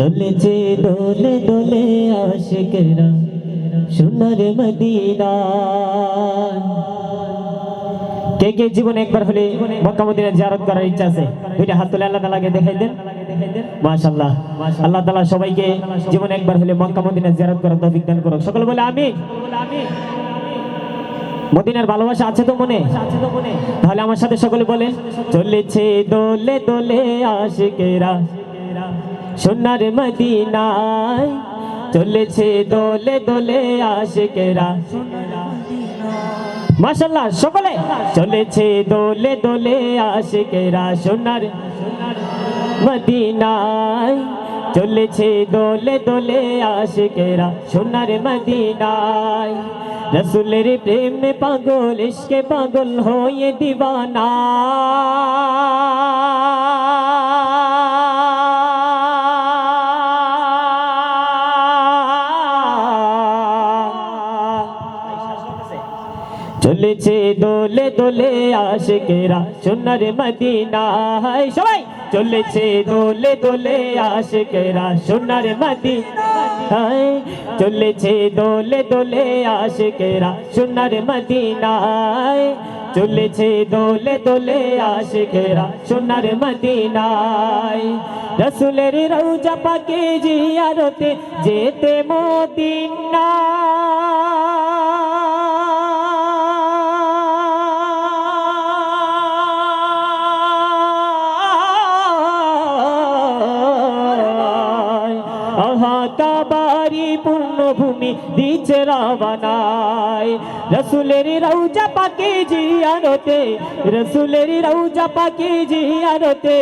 চলেছে দোলে দোলে আশিকেরা সোনার মদিনা কে কে জীবনে একবার হলে মক্কা মদিনা জিয়ারত করার ইচ্ছা আছে? দুইটা হাত তুলে আল্লাহ তাআলাকে দেখাই দেন। মাশাআল্লাহ। আল্লাহ তাআলা সবাইকে জীবনে একবার হলে মক্কা মদিনা জিয়ারত করার তৌফিক দান করুক। সকলে বলে আমি মদিনার ভালোবাসা আছে তো মনে? তাহলে আমার সাথে সকলে বলেন, চলেছে দোলে দোলে আশিকেরা সোনার মদিনায় চলেছে দোলে দোলে আশিকেরা। মাশাল্লাহ সকলে চলেছে দোলে দোলে আশিকেরা। সোনার মদিনায় চলেছে দোলে দোলে আশিকেরা। সোনার মদিনায় রসুলের প্রেমে পাগল, ইশকে পাগল হয়ে দিবানা। চলেছে, দোলে দোলে আশিকেরা, সোনার মদিনায়। সবাই চলেছে, দোলে দোলে আশিকেরা, সোনার মদিনায়। চলেছে, দোলে দোলে আশিকেরা, সোনার মদিনায়। চলেছে, দোলে দোলে আশিকেরা, সোনার মদিনায়। রসুলের রৌজা পাকে জিয়ারতে যেতে মদিনা কাবারি পূর্ণভূমি দিচ্ছে রাবানায় রসুলের রৌজা পাকে জিয়ারতে, রসুলের রৌজা পাকে জিয়ারতে,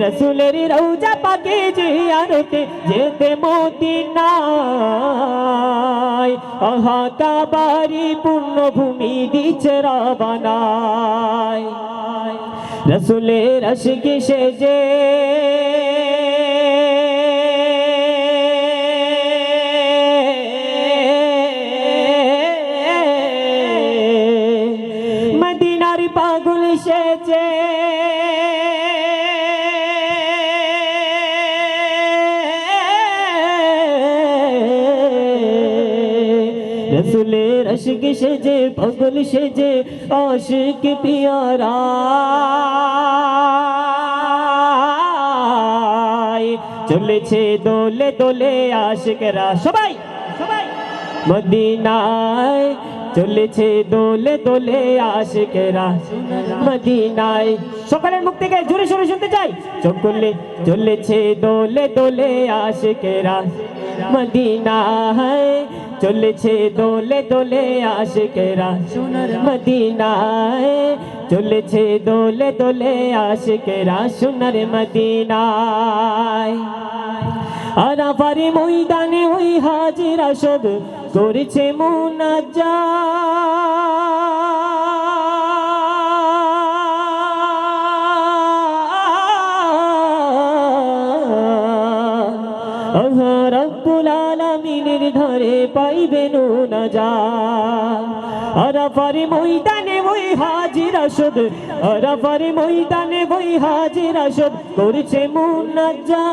রসুলের রৌজা পাকে জিয়ারতে যেতে মদিনায়। আহা, কাবারি পূর্ণভূমি দিচ্ছে রাবানায় রসুলের আশিকি সেজে রসুলের আশিক সেজে পাগল সেজে, আশিক পিয়ারা। চলেছে দোলে দোলে আশিকরা। সবাই সবাই। মদিনায় চলেছে দোলে দোলে আশিকেরা। মদিনায় সকালের মুখ থেকে জোরে সোরে শুনতে চাই। চোখ করলে চলেছে দোলে দোলে আশিকেরা। মদিনায় চলেছে দোলে দোলে আশিকেরা। সোনার মদিনায় চলেছে দোলে দোলে আশিকেরা সোনার মদিনায়। আরাফারি ময়দানে ওই হাজিরা সব করেছে মুনাজা রব্বুল আলামিনের ধারে পাইবেন না যা আরাফারি ময়দানে ওই হাজিরা সব আরাফারি ময়দানে ওই হাজিরা সব করেছে মুনাজা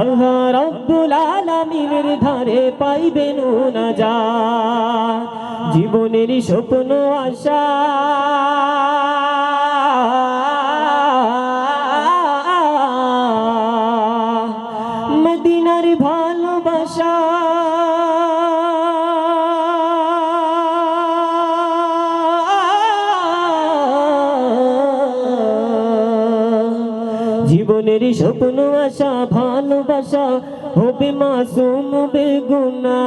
আল্লাহ রব্বুল আলামিনের ধারে না যা জীবনের স্বপ্ন আশা। জীবনের স্বপ্ন, আশা, ভালোবাসা, হবে মাসুম বেগুনা।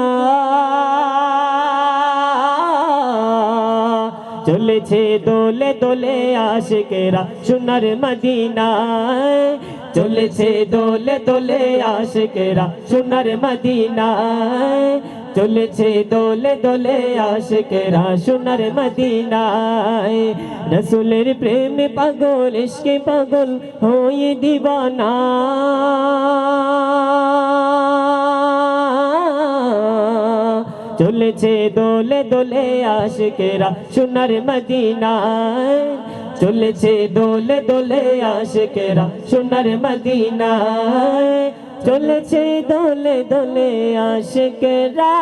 চলেছে দোলে দোলে আশিকেরা সোনার মদিনায়। চলেছে দোলে দোলে আশিকেরা সোনার মদিনায়। চলেছে দোলে দোলে আশিকেরা সোনার মদিনায়। রসুলের প্রেমে পাগল, ইশকে পাগল হয়ে দিবানা। চলেছে দোলে দোলে আশিকেরা সোনার মদিনায়। চলেছে দোলে দোলে আশেকেরা সোনার মদিনায়। চলেছে দলে দলে আশেকেরা।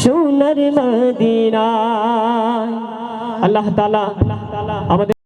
সোনার মদিনা আল্লাহ তালা আমাদের